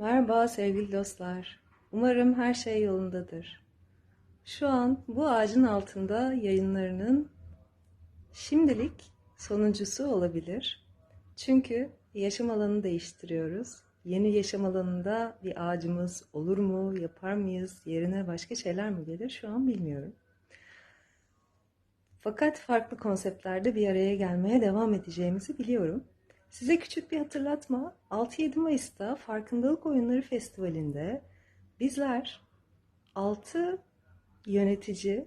Merhaba sevgili dostlar. Umarım her şey yolundadır. Şu an bu ağacın altında yayınlarının şimdilik sonuncusu olabilir. Çünkü yaşam alanı değiştiriyoruz. Yeni yaşam alanında bir ağacımız olur mu, yapar mıyız, yerine başka şeyler mi gelir şu an bilmiyorum. Fakat farklı konseptlerde bir araya gelmeye devam edeceğimizi biliyorum. Size küçük bir hatırlatma. 6-7 Mayıs'ta Farkındalık Oyunları Festivali'nde bizler 6 yönetici,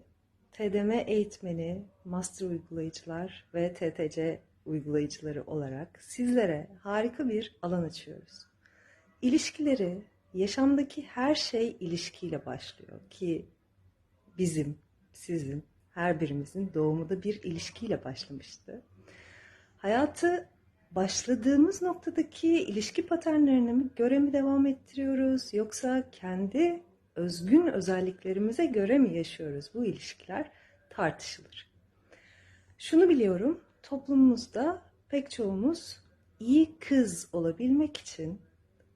TDM eğitmeni, master uygulayıcılar ve TTC uygulayıcıları olarak sizlere harika bir alan açıyoruz. İlişkileri, yaşamdaki her şey ilişkiyle başlıyor ki bizim, sizin, her birimizin doğumu da bir ilişkiyle başlamıştı. Hayatı başladığımız noktadaki ilişki paternlerini mi göre mi devam ettiriyoruz yoksa kendi özgün özelliklerimize göre mi yaşıyoruz bu ilişkiler tartışılır. Şunu biliyorum, toplumumuzda pek çoğumuz iyi kız olabilmek için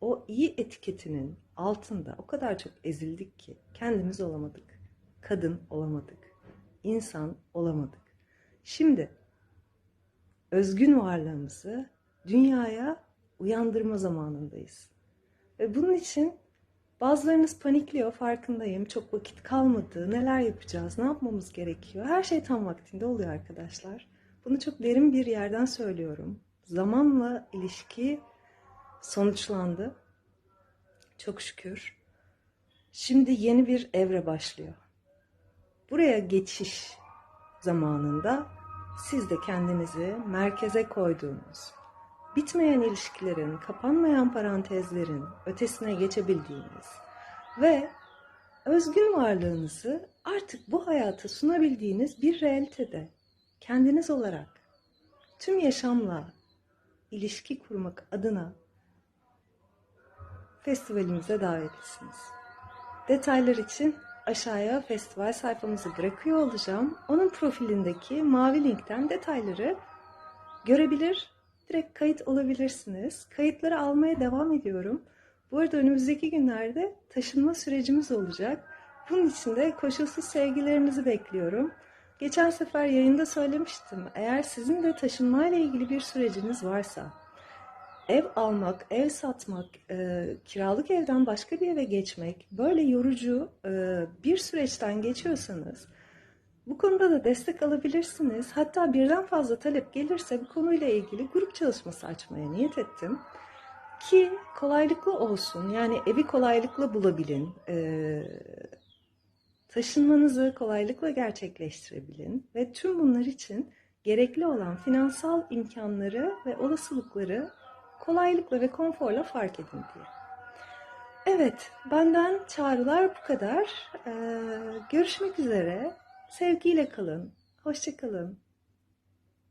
o iyi etiketinin altında o kadar çok ezildik ki kendimiz olamadık. Kadın olamadık. insan olamadık. Şimdi özgün varlığımızı dünyaya uyandırma zamanındayız. Ve bunun için bazılarınız panikliyor, farkındayım. Çok vakit kalmadı, neler yapacağız, ne yapmamız gerekiyor? Her şey tam vaktinde oluyor arkadaşlar. Bunu çok derin bir yerden söylüyorum. Zamanla ilişki sonuçlandı. Çok şükür. Şimdi yeni bir evre başlıyor. Buraya geçiş zamanında siz de kendinizi merkeze koyduğunuz, bitmeyen ilişkilerin, kapanmayan parantezlerin ötesine geçebildiğiniz ve özgün varlığınızı artık bu hayata sunabildiğiniz bir realitede kendiniz olarak tüm yaşamla ilişki kurmak adına festivalimize davetlisiniz. Detaylar için aşağıya festival sayfamızı bırakıyor olacağım. Onun profilindeki mavi linkten detayları görebilir, direkt kayıt olabilirsiniz. Kayıtları almaya devam ediyorum. Bu arada önümüzdeki günlerde taşınma sürecimiz olacak. Bunun için de koşulsuz sevgilerinizi bekliyorum. Geçen sefer yayında söylemiştim. Eğer sizin de taşınmayla ilgili bir süreciniz varsa, ev almak, ev satmak, e, kiralık evden başka bir eve geçmek, böyle yorucu e, bir süreçten geçiyorsanız bu konuda da destek alabilirsiniz. Hatta birden fazla talep gelirse bu konuyla ilgili grup çalışması açmaya niyet ettim. Ki kolaylıklı olsun, yani evi kolaylıkla bulabilin, e, taşınmanızı kolaylıkla gerçekleştirebilin ve tüm bunlar için gerekli olan finansal imkanları ve olasılıkları kolaylıkla ve konforla fark edin diye. Evet, benden çağrılar bu kadar. Ee, görüşmek üzere. Sevgiyle kalın. Hoşçakalın.